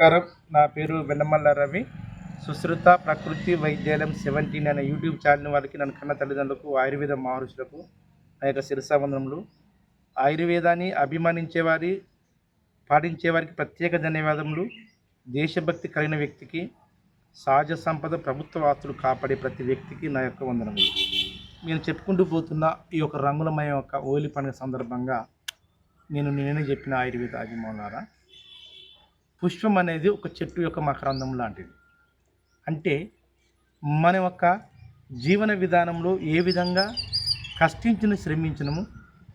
నమస్కారం. నా పేరు వెన్నమల్ల రవి. సుశ్రుత ప్రకృతి వైద్యాలయం సెవెంటీన్ అనే యూట్యూబ్ ఛానల్ వారికి నన్ను కన్న తల్లిదండ్రులకు ఆయుర్వేద మహర్షులకు నా యొక్క శిరసావందనములు. ఆయుర్వేదాన్ని అభిమానించేవారి పాటించేవారికి ప్రత్యేక ధన్యవాదములు. దేశభక్తి కలిగిన వ్యక్తికి సహజ సంపద ప్రభుత్వ ఆస్తులు కాపాడే ప్రతి వ్యక్తికి నా యొక్క వందనములు. నేను చెప్పుకుంటూ పోతున్న ఈ యొక్క రంగులమయ యొక్క ఓలి పండుగ సందర్భంగా నేను నేనే చెప్పిన ఆయుర్వేద అభిమానులారా పుష్పం అనేది ఒక చెట్టు యొక్క మకరందం లాంటిది. అంటే మన యొక్క జీవన విధానంలో ఏ విధంగా కష్టించిన శ్రమించినము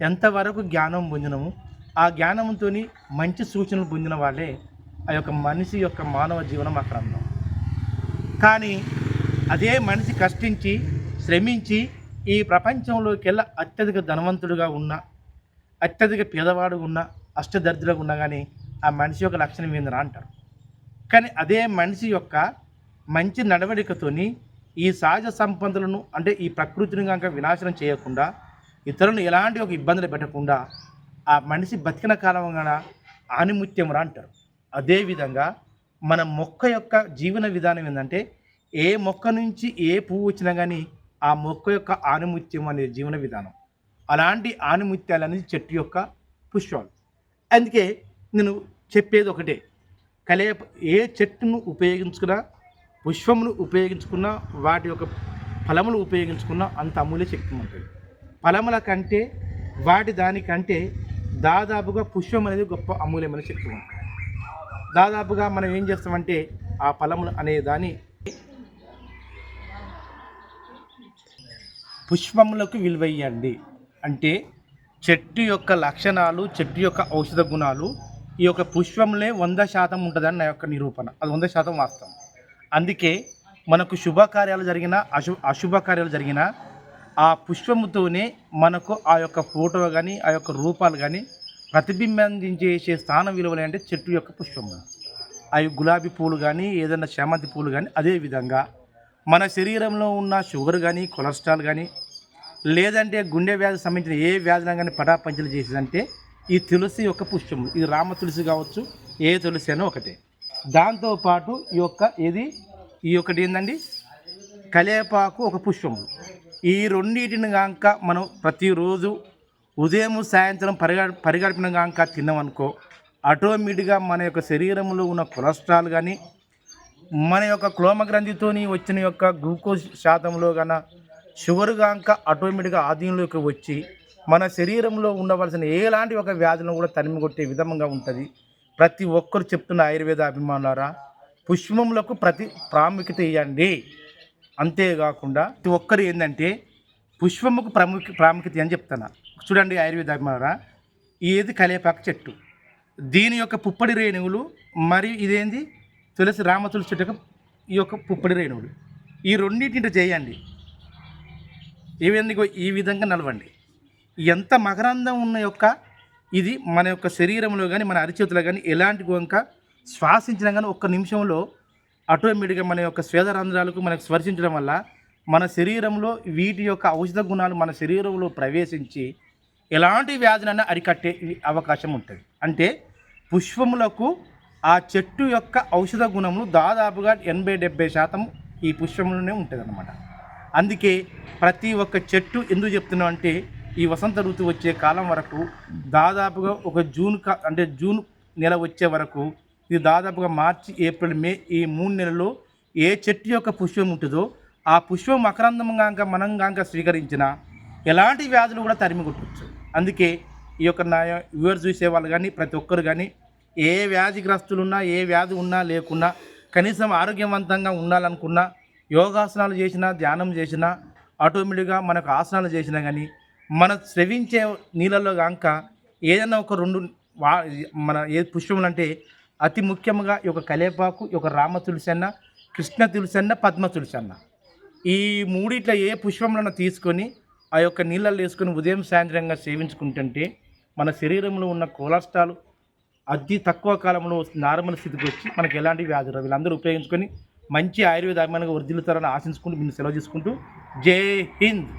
ఎంతవరకు జ్ఞానం పొందినము ఆ జ్ఞానంతో మంచి సూచనలు పొందిన వాళ్ళే ఆ యొక్క మనిషి యొక్క మానవ జీవనం మకరందం. కానీ అదే మనిషి కష్టించి శ్రమించి ఈ ప్రపంచంలోకెల్లా అత్యధిక ధనవంతుడుగా ఉన్న అత్యధిక పేదవాడు ఉన్న అష్టదరిద్రులుగా ఉన్నా కానీ ఆ మనిషి యొక్క లక్షణం ఏందిరా అంటారు. కానీ అదే మనిషి యొక్క మంచి నడవడికతోని ఈ సహజ సంపదలను అంటే ఈ ప్రకృతిని కనుక వినాశనం చేయకుండా ఇతరులను ఎలాంటి ఒక ఇబ్బందులు పెట్టకుండా ఆ మనిషి బతికిన కాలం కూడా ఆనిముత్యమురా అంటారు. అదేవిధంగా మన మొక్క యొక్క జీవన విధానం ఏంటంటే ఏ మొక్క నుంచి ఏ పువ్వు వచ్చినా కానీ ఆ మొక్క యొక్క ఆనిముత్యం అనేది జీవన విధానం. అలాంటి ఆనిముత్యాలు అనేది చెట్టు యొక్క పుష్పాలు. అందుకే నేను చెప్పేది ఒకటే. కలే ఏ చెట్టును ఉపయోగించుకున్నా పుష్పమును ఉపయోగించుకున్నా వాటి యొక్క ఫలములు ఉపయోగించుకున్నా అంత అమూల్య శక్తి ఉంటుంది. ఫలముల కంటే వాటి దానికంటే దాదాపుగా పుష్పం అనేది గొప్ప అమూల్యమైన శక్తి ఉంటుంది. దాదాపుగా మనం ఏం చేస్తామంటే ఆ ఫలములు అనే దాని పుష్పములకు విలువయ్యండి అంటే చెట్టు యొక్క లక్షణాలు చెట్టు యొక్క ఔషధ గుణాలు ఈ యొక్క పుష్పంలే వంద శాతం ఉంటుందని నా యొక్క నిరూపణ. అది వంద శాతం వాస్తవం. అందుకే మనకు శుభకార్యాలు జరిగిన అశు అశుభకార్యాలు జరిగిన ఆ పుష్పముతోనే మనకు ఆ యొక్క ఫోటో కానీ ఆ యొక్క రూపాలు కానీ ప్రతిబింబించేసే స్థాన విలువలు అంటే చెట్టు యొక్క పుష్పము. అవి గులాబీ పూలు కానీ ఏదైనా చామంతి పూలు కానీ అదేవిధంగా మన శరీరంలో ఉన్న షుగర్ కానీ కొలెస్ట్రాల్ కానీ లేదంటే గుండె వ్యాధి సంబంధించిన ఏ వ్యాధులను కానీ పటాపంచలు చేసేదంటే ఈ తులసి యొక్క పుష్పములు ఇది రామ తులసి కావచ్చు ఏ తులసి అయినా ఒకటే. దాంతోపాటు ఈ యొక్క ఇది ఈ ఒకటి ఏంటండి కలేపాకు ఒక పుష్పము. ఈ రెండింటిని కాక మనం ప్రతిరోజు ఉదయం సాయంత్రం పరిగ పరిగడిపిన కాక తిన్నామనుకో ఆటోమేటిక్గా మన యొక్క శరీరంలో ఉన్న కొలెస్ట్రాల్ కానీ మన యొక్క క్లోమగ్రంథితోని వచ్చిన యొక్క గ్లూకోజ్ శాతంలో కన్నా షుగర్ కాక ఆటోమేటిక్గా ఆధీనంలోకి వచ్చి మన శరీరంలో ఉండవలసిన ఎలాంటి ఒక వ్యాధులను కూడా తరిమి కొట్టే విధంగా ఉంటుంది. ప్రతి ఒక్కరు చెప్తున్న ఆయుర్వేద అభిమానులారా పుష్పములకు ప్రతి ప్రాముఖ్యత ఇవ్వండి. అంతేకాకుండా ప్రతి ఒక్కరు ఏంటంటే పుష్పముకు ప్రాముఖ్య ప్రాముఖ్యత అని చెప్తాను చూడండి ఆయుర్వేద అభిమానులారా ఏది కలేపాక చెట్టు. దీని యొక్క పుప్పడి రేణువులు మరియు ఇదేంది? తులసి రామ తులసి చెట్టు యొక్క ఈ యొక్క పుప్పడి రేణువులు. ఈ రెండింటిని చేయండి. ఈ ఈ విధంగా నలవండి ఎంత మకరందం ఉన్న యొక్క ఇది మన యొక్క శరీరంలో కానీ మన అరిచేతిలో కానీ ఎలాంటి గొంక శ్వాసించినా కానీ ఒక్క నిమిషంలో ఆటోమేటిక్గా మన యొక్క స్వేదరంధ్రాలకు మనకు స్పర్శించడం వల్ల మన శరీరంలో వీటి యొక్క ఔషధ గుణాలు మన శరీరంలో ప్రవేశించి ఎలాంటి వ్యాధులైనా అరికట్టే అవకాశం ఉంటుంది. అంటే పుష్పములకు ఆ చెట్టు యొక్క ఔషధ గుణములు దాదాపుగా ఎనభై డెబ్బై శాతం ఈ పుష్పంలోనే ఉంటుంది అన్నమాట అందుకే ప్రతి ఒక్క చెట్టు ఎందుకు చెప్తున్నాం అంటే ఈ వసంత ఋతువు వచ్చే కాలం వరకు దాదాపుగా ఒక జూన్ కా అంటే జూన్ నెల వచ్చే వరకు ఇది దాదాపుగా మార్చి ఏప్రిల్ మే ఈ మూడు నెలల్లో ఏ చెట్టు యొక్క పుష్పం ఉంటుందో ఆ పుష్పం మకరందం కాక మనం కాక స్వీకరించిన ఎలాంటి వ్యాధులు కూడా తరిమి కొట్టవచ్చు అందుకే ఈ యొక్క నా వ్యూవర్స్ చూసే వాళ్ళు కానీ ప్రతి ఒక్కరు కానీ ఏ వ్యాధిగ్రస్తులు ఉన్నా ఏ వ్యాధి ఉన్నా లేకున్నా కనీసం ఆరోగ్యవంతంగా ఉండాలనుకున్నా యోగాసనాలు చేసినా ధ్యానం చేసినా ఆటోమేటిక్గా మనకు ఆసనాలు చేసినా కానీ మన స్రవించే నీళ్ళల్లో కాక ఏదైనా ఒక రెండు వా మన ఏ పుష్పములు అంటే అతి ముఖ్యంగా ఈ యొక్క కలేపాకు ఈ యొక్క రామ తులసి కృష్ణ తులసి పద్మ తులసి ఈ మూడిట్ల ఏ పుష్పములను తీసుకొని ఆ యొక్క నీళ్ళల్లో వేసుకొని ఉదయం సాయంత్రంగా సేవించుకుంటుంటే మన శరీరంలో ఉన్న కొలెస్ట్రాల్ అతి తక్కువ కాలంలో నార్మల్ స్థితికి వచ్చి మనకి ఎలాంటి వ్యాధులు వీళ్ళందరూ ఉపయోగించుకొని మంచి ఆయుర్వేద అభిమానంగా వృద్ధిల్లుతారని ఆశించుకుంటూ మీరు సెలవు చేసుకుంటూ జై హింద్.